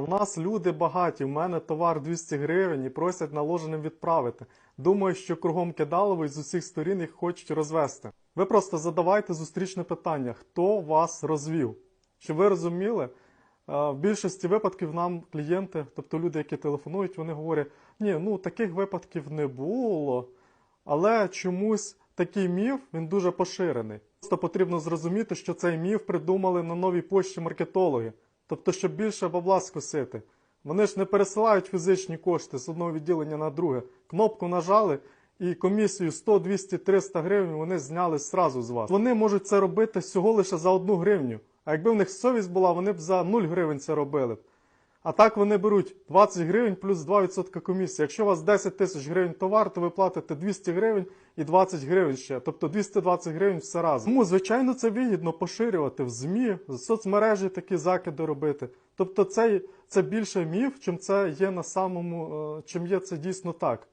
У нас люди багаті, в мене товар 200 гривень і просять наложеним відправити. Думаю, що кругом кидалово і з усіх сторін їх хочуть розвести. Ви просто задавайте зустрічне питання, хто вас розвів? Щоб ви розуміли, е, в більшості випадків нам клієнти, тобто люди, які телефонують, вони говорять, ні, ну таких випадків не було. Але чомусь такий міф він дуже поширений. Просто потрібно зрозуміти, що цей міф придумали на новій пошті маркетологи, тобто, щоб більше бабла скосити. Вони ж не пересилають фізичні кошти з одного відділення на друге. Кнопку нажали і комісію 100, 200, 300 гривень вони зняли зразу з вас. Вони можуть це робити всього лише за одну гривню. А якби в них совість була, вони б за 0 гривень це робили. А так вони беруть 20 гривень плюс 2% комісії. Якщо у вас 10 тисяч гривень товар, то ви платите 200 гривень і 20 гривень ще. Тобто 220 гривень все разом. Тому, звичайно, це вигідно поширювати в ЗМІ, в соцмережі такі закиди робити. Тобто це, це більше міф, чим це є на самому, е, чим є це дійсно так.